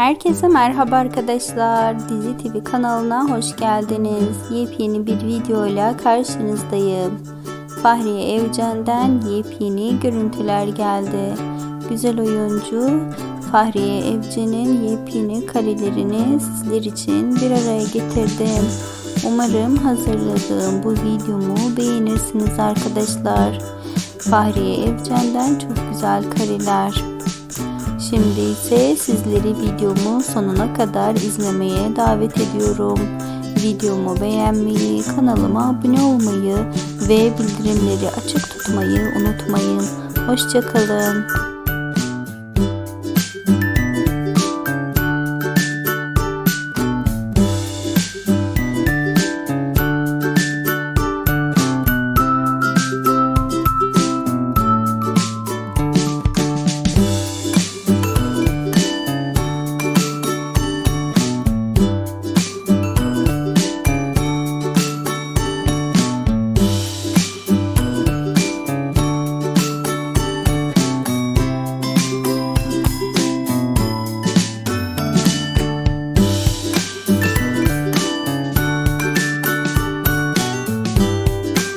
Herkese merhaba arkadaşlar. Dizi TV kanalına hoş geldiniz. Yepyeni bir videoyla karşınızdayım. Fahriye Evcen'den yepyeni görüntüler geldi. Güzel oyuncu Fahriye Evcen'in yepyeni karelerini sizler için bir araya getirdim. Umarım hazırladığım bu videomu beğenirsiniz arkadaşlar. Fahriye Evcen'den çok güzel kareler. Şimdi ise sizleri videomu sonuna kadar izlemeye davet ediyorum. Videomu beğenmeyi, kanalıma abone olmayı ve bildirimleri açık tutmayı unutmayın. Hoşçakalın.